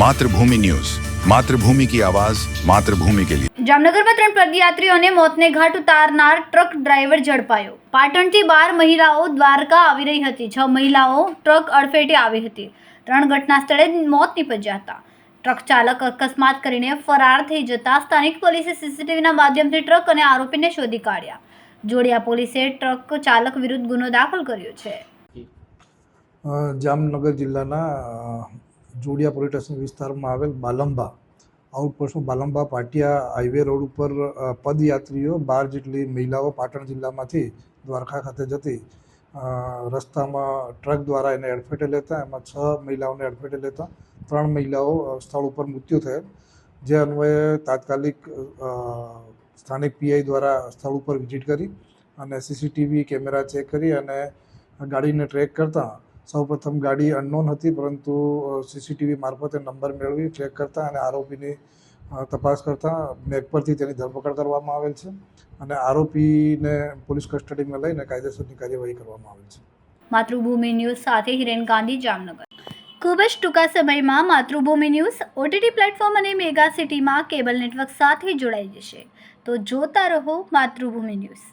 Mathrubhumi news. Mathrubhumi કી આવાજ માતૃભૂમિ કે લીએ જામનગરમાં ત્રણ પદયાત્રીઓને મોતને ઘાટ ઉતારનાર ટ્રક ડ્રાઈવર ઝડપાયો. પાટણથી બાર મહિલાઓ દ્વારકા આવી રહી હતી. છ મહિલાઓ ટ્રક અડફેટે આવી હતી. ત્રણ ઘટના સ્થળે મોત નીપજ્યા હતા. ટ્રક ચાલક અકસ્માત કરીને ફરાર થઈ જતા સ્થાનિક પોલીસે સીસીટીવીના માધ્યમથી ટ્રક અને આરોપીને શોધી કાઢ્યા. જોડિયા પોલીસે ટ્રક ચાલક વિરુદ્ધ ગુનો દાખલ કર્યો છે. જામનગર જિલ્લાના જોડિયા પોલીસ સ્ટેશન વિસ્તારમાં આવેલ બાલંબા આઉટપોસ્ટનું બાલંબા પાટિયા હાઈવે રોડ ઉપર પદયાત્રીઓ બાર જેટલી મહિલાઓ પાટણ જિલ્લામાંથી દ્વારકા ખાતે જતી રસ્તામાં ટ્રક દ્વારા એને અડફેટે લેતા, એમાં છ મહિલાઓને અડફેટે લેતા, ત્રણ મહિલાઓ સ્થળ ઉપર મૃત્યુ થયેલ. જે અન્વયે તાત્કાલિક સ્થાનિક પીઆઈ દ્વારા સ્થળ ઉપર વિઝિટ કરી અને સીસીટીવી કેમેરા ચેક કરી અને ગાડીને ટ્રેક કરતાં સૌપ્રથમ ગાડી અનનોન હતી, પરંતુ સીસીટીવી મારફતે નંબર મેળવી ટ્રેક કરતાં અને આરોપીની તપાસ કરતાં મેક પરથી તેની ધરપકડ કરવામાં આવેલ છે અને આરોપીને પોલીસ કસ્ટડીમાં લઈને કાયદેસરની કાર્યવાહી કરવામાં આવેલ છે. માતૃભૂમિ ન્યૂઝ સાથે હિરેન ગાંધી, જામનગર. ખૂબ જ ટૂંકા સમયમાં માતૃભૂમિ ન્યૂઝ ઓટીટી પ્લેટફોર્મ અને મેગા સિટીમાં કેબલ નેટવર્ક સાથે જોડાઈ જશે. તો જોતા રહો માતૃભૂમિ ન્યૂઝ.